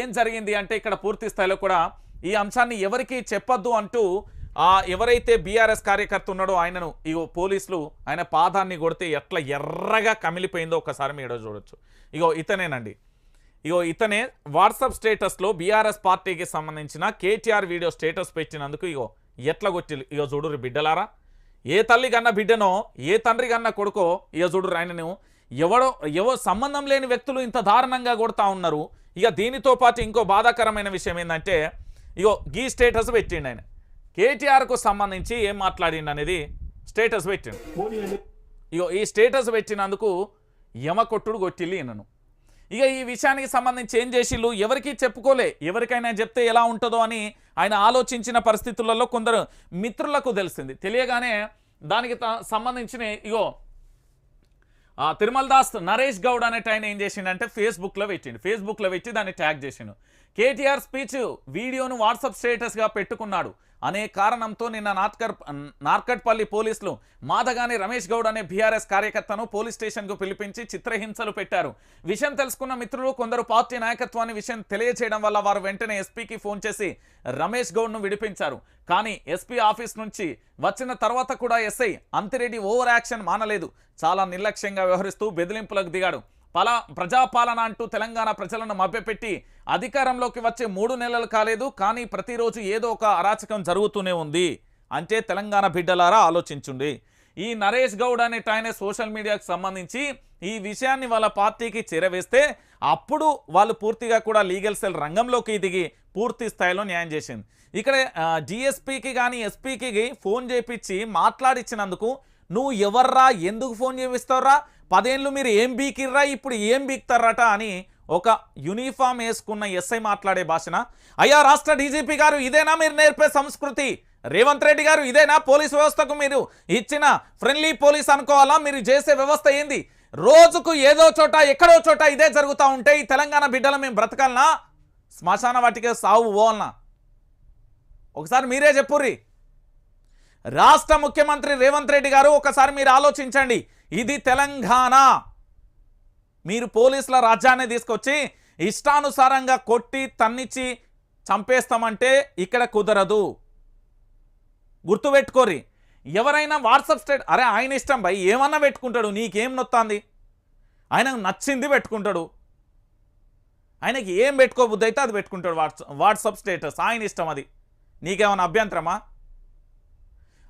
ఏం జరిగింది అంటే ఇక్కడ పూర్తి స్థాయిలో కూడా ఈ అంశాన్ని ఎవరికి చెప్పొద్దు అంటూ ఆ ఎవరైతే బీఆర్ఎస్ కార్యకర్త ఉన్నాడో ఆయనను ఇగో పోలీసులు ఆయన పాదాన్ని కొడితే ఎట్లా ఎర్రగా కమిలిపోయిందో ఒకసారి మీరు చూడొచ్చు. ఇగో ఇతనేనండి. ఇగో ఇతనే వాట్సాప్ స్టేటస్లో బీఆర్ఎస్ పార్టీకి సంబంధించిన కేటీఆర్ వీడియో స్టేటస్ పెట్టినందుకు ఇగో ఎట్లా కొట్టి ఇగో చూడురు బిడ్డలారా. ఏ తల్లి కన్నా బిడ్డనో ఏ తండ్రి కన్నా కొడుకో ఇగ చూడురు ఆయనను ఎవడో ఎవో సంబంధం లేని వ్యక్తులు ఇంత దారుణంగా కొడతా ఉన్నారు. ఇక దీనితో పాటు ఇంకో బాధాకరమైన విషయం ఏంటంటే ఇగో గీ స్టేటస్ పెట్టిండు ఆయన. కేటీఆర్కు సంబంధించి ఏం మాట్లాడిండు అనేది స్టేటస్ పెట్టిండు. ఇగో ఈ స్టేటస్ పెట్టినందుకు యమ కొట్టుడు కొట్టిల్లి నన్ను ఇక ఈ విషయానికి సంబంధించి ఏం చేసిళ్ళు ఎవరికి చెప్పుకోలే. ఎవరికైనా చెప్తే ఎలా ఉంటుందో అని ఆయన ఆలోచించిన పరిస్థితులలో కొందరు మిత్రులకు తెలిసింది. తెలియగానే దానికి త- సంబంధించిన ఇగో తిరుమల దాస్ నరేష్ గౌడ్ అనేట ఆయన ఏం చేసిండంటే ఫేస్బుక్లో పెట్టిండు. ఫేస్బుక్లో పెట్టి దాన్ని ట్యాగ్ చేసిండు. కేటీఆర్ స్పీచ్ వీడియోను వాట్సాప్ స్టేటస్గా పెట్టుకున్నాడు. అనే కారణంతో నిన్న నాట్కర్ నార్కట్పల్లి పోలీసులు మాదగాని రమేష్ గౌడ్ అనే బీఆర్ఎస్ కార్యకర్తను పోలీస్ స్టేషన్కు పిలిపించి చిత్రహింసలు పెట్టారు. విషయం తెలుసుకున్న మిత్రులు కొందరు పార్టీ నాయకత్వాన్ని విషయం తెలియచేయడం వల్ల వారు వెంటనే ఎస్పీకి ఫోన్ చేసి రమేష్ గౌడ్ను విడిపించారు. కానీ ఎస్పీ ఆఫీస్ నుంచి వచ్చిన తర్వాత కూడా ఎస్ఐ అంతిరెడ్డి ఓవర్ యాక్షన్ మానలేదు. చాలా నిర్లక్ష్యంగా వ్యవహరిస్తూ బెదిరింపులకు దిగాడు. పలా ప్రజాపాలన అంటూ తెలంగాణ ప్రజలను మభ్యపెట్టి అధికారంలోకి వచ్చే మూడు నెలలు కాలేదు కానీ ప్రతిరోజు ఏదో ఒక అరాచకం జరుగుతూనే ఉంది అంటే తెలంగాణ బిడ్డలారా ఆలోచించుండి. ఈ నరేష్ గౌడ్ అనేట ఆయన సోషల్ మీడియాకు సంబంధించి ఈ విషయాన్ని వాళ్ళ పార్టీకి చేరవేస్తే అప్పుడు వాళ్ళు పూర్తిగా కూడా లీగల్ సెల్ రంగంలోకి దిగి పూర్తి స్థాయిలో న్యాయం చేసింది. ఇక్కడ జిఎస్పీకి కానీ ఎస్పీకి ఫోన్ చేపించి మాట్లాడిచ్చినందుకు నువ్వు ఎవర్రా ఎందుకు ఫోన్ చేపిస్తావురా? పదేళ్ళు మీరు ఏం బీకిర్రా ఇప్పుడు ఏం బీక్తారట అని ఒక యూనిఫామ్ వేసుకున్న ఎస్ఐ మాట్లాడే భాషన అయ్యా రాష్ట్ర డీజీపీ గారు ఇదేనా మీరు నేర్పే సంస్కృతి? రేవంత్ రెడ్డి గారు ఇదేనా పోలీస్ వ్యవస్థకు మీరు ఇచ్చిన ఫ్రెండ్లీ పోలీస్ అనుకోవాలా? మీరు చేసే వ్యవస్థ ఏంది? రోజుకు ఏదో చోట ఎక్కడో చోట ఇదే జరుగుతూ ఉంటే ఈ తెలంగాణ బిడ్డలు మేము బ్రతకాలనా? శ్మశాన వాటికే సావు పోవాలనా? ఒకసారి మీరే చెప్పుర్రి. రాష్ట్ర ముఖ్యమంత్రి రేవంత్ రెడ్డి గారు ఒకసారి మీరు ఆలోచించండి. ఇది తెలంగాణ. మీరు పోలీసుల రాజ్యాన్ని తీసుకొచ్చి ఇష్టానుసారంగా కొట్టి తన్నిచ్చి చంపేస్తామంటే ఇక్కడ కుదరదు. గుర్తుపెట్టుకోరి ఎవరైనా వాట్సాప్ స్టేట్ అరే ఆయన ఇష్టం భయ్ ఏమన్నా పెట్టుకుంటాడు నీకేం నొత్తాంది? ఆయనకు నచ్చింది పెట్టుకుంటాడు. ఆయనకి ఏం పెట్టుకోబుద్ది అయితే అది పెట్టుకుంటాడు వాట్సాప్ వాట్సాప్ స్టేటస్. ఆయన ఇష్టం అది. నీకేమైనా అభ్యంతరమా?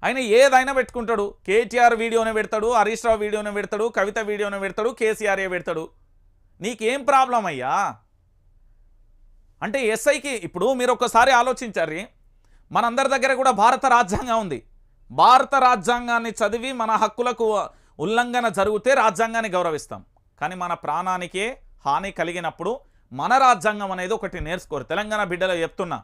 ఆయన ఏదైనా పెట్టుకుంటాడు. కేటీఆర్ వీడియోనే పెడతాడు హరీష్ రావు వీడియోనే పెడతాడు కవిత వీడియోనే పెడతాడు కేసీఆర్ఏ పెడతాడు. నీకేం ప్రాబ్లం అయ్యా? అంటే ఎస్ఐకి ఇప్పుడు మీరు ఒక్కసారి ఆలోచించారు మనందరి దగ్గర కూడా భారత రాజ్యాంగం ఉంది. భారత రాజ్యాంగాన్ని చదివి మన హక్కులకు ఉల్లంఘన జరిగితే రాజ్యాంగాన్ని గౌరవిస్తాం. కానీ మన ప్రాణానికే హాని కలిగినప్పుడు మన రాజ్యాంగం అనేది ఒకటి నేర్చుకోరు. తెలంగాణ బిడ్డలో చెప్తున్నా.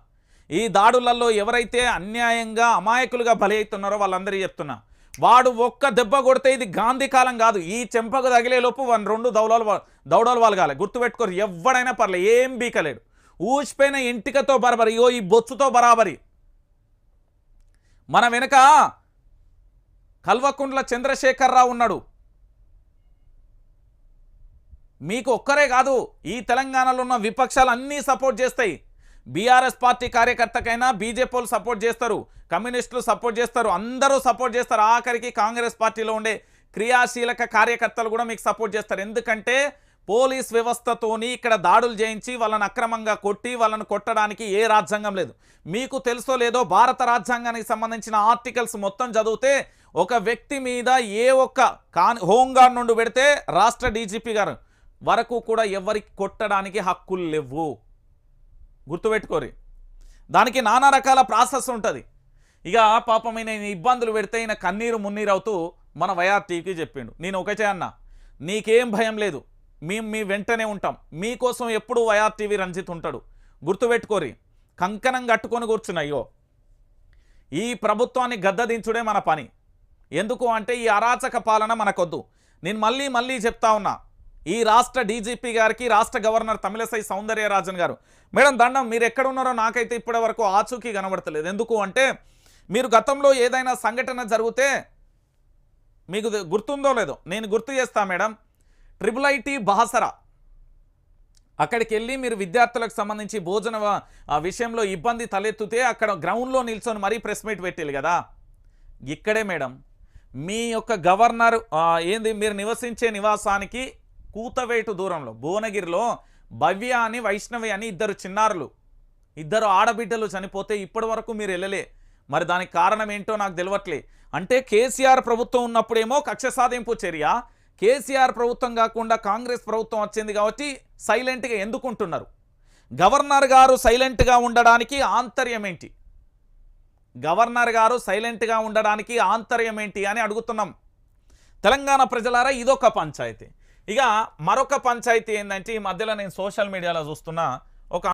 ఈ దాడులలో ఎవరైతే అన్యాయంగా అమాయకులుగా బలి అవుతున్నారో వాళ్ళందరికీ చెప్తున్నా. వాడు ఒక్క దెబ్బ కొడితే ఇది గాంధీ కాలం కాదు. ఈ చెంపకు తగిలే లోపు వన్ రెండు దౌడలు దౌడలు వాళ్ళు కాలే గుర్తుపెట్టుకోరు ఎవడైనా పర్లే ఏం బీకలేడు ఊసిపోయిన ఇంటికతో బరాబరి ఇగో ఈ బొచ్చుతో బరాబరి. మన వెనుక కల్వకుంట్ల చంద్రశేఖరరావు ఉన్నాడు. మీకు ఒక్కరే కాదు ఈ తెలంగాణలో ఉన్న విపక్షాలు అన్నీ సపోర్ట్ చేస్తాయి. బీఆర్ఎస్ పార్టీ కార్యకర్తకైనా బీజేపీ సపోర్ట్ చేస్తారు. కమ్యూనిస్టులు సపోర్ట్ చేస్తారు. అందరూ సపోర్ట్ చేస్తారు. ఆఖరికి కాంగ్రెస్ పార్టీలో ఉండే క్రియాశీలక కార్యకర్తలు కూడా మీకు సపోర్ట్ చేస్తారు. ఎందుకంటే పోలీస్ వ్యవస్థతోని ఇక్కడ దాడులు చేయించి వాళ్ళని అక్రమంగా కొట్టి వాళ్ళని కొట్టడానికి ఏ రాజ్యాంగం లేదు. మీకు తెలుసో లేదో భారత రాజ్యాంగానికి సంబంధించిన ఆర్టికల్స్ మొత్తం చదివితే ఒక వ్యక్తి మీద ఏ ఒక్క కాన్ హోంగార్డ్ నుండి పెడితే రాష్ట్ర డీజీపీ గారు వరకు కూడా ఎవరికి కొట్టడానికి హక్కులు లేవు. గుర్తుపెట్టుకోరి. దానికి నానా రకాల ప్రాసెస్ ఉంటుంది. ఇక పాపం ఈయన ఇబ్బందులు పెడితే ఈయన కన్నీరు మున్నీరు అవుతూ మన వైఆర్టీకి చెప్పిండు. నేను ఒకటే అన్నా. నీకేం భయం లేదు. మేము మీ వెంటనే ఉంటాం. మీకోసం ఎప్పుడు వైఆర్టీవీ రంజిత్ ఉంటాడు. గుర్తుపెట్టుకోరి. కంకణం కట్టుకొని కూర్చున్నాయో ఈ ప్రభుత్వాన్ని గద్దదించుడే మన పని. ఎందుకు అంటే ఈ అరాచక పాలన మనకొద్దు. నేను మళ్ళీ మళ్ళీ చెప్తా ఉన్నా. ఈ రాష్ట్ర డీజీపీ గారికి రాష్ట్ర గవర్నర్ తమిళసై సౌందర్యరాజన్ గారు. మేడం దండం మీరు ఎక్కడ ఉన్నారో నాకైతే ఇప్పటి వరకు ఆచూకీ కనబడతలేదు. ఎందుకు అంటే మీరు గతంలో ఏదైనా సంఘటన జరిగితే మీకు గుర్తుందో లేదో? నేను గుర్తు చేస్తా మేడం. Triple IT Basara. అక్కడికి వెళ్ళి మీరు విద్యార్థులకు సంబంధించి భోజన ఆ విషయంలో ఇబ్బంది తలెత్తితే అక్కడ గ్రౌండ్లో నిల్చొని మరీ ప్రెస్ మీట్ పెట్టాలి కదా. ఇక్కడే మేడం. మీ యొక్క గవర్నర్ ఏంది మీరు నివసించే నివాసానికి కూతవేటు దూరంలో భువనగిరిలో భవ్య అని వైష్ణవి అని ఇద్దరు చిన్నారులు. ఇద్దరు ఆడబిడ్డలు చనిపోతే ఇప్పటి వరకు మీరు వెళ్ళలే. మరి దానికి కారణం ఏంటో నాకు తెలియట్లే అంటే కేసీఆర్ ప్రభుత్వం ఉన్నప్పుడేమో కక్ష సాధింపు చర్య. కేసీఆర్ ప్రభుత్వం కాకుండా కాంగ్రెస్ ప్రభుత్వం వచ్చింది కాబట్టి సైలెంట్గా ఎందుకుంటున్నారు? గవర్నర్ గారు సైలెంట్గా ఉండడానికి ఆంతర్యం ఏంటి? గవర్నర్ గారు సైలెంట్గా ఉండడానికి ఆంతర్యం ఏంటి అని అడుగుతున్నాం. తెలంగాణ ప్రజలారా ఇదొక పంచాయతీ. ఇక మరొక పంచాయతీ ఏంటంటే ఈ మధ్యలో నేను సోషల్ మీడియాలో చూస్తున్నా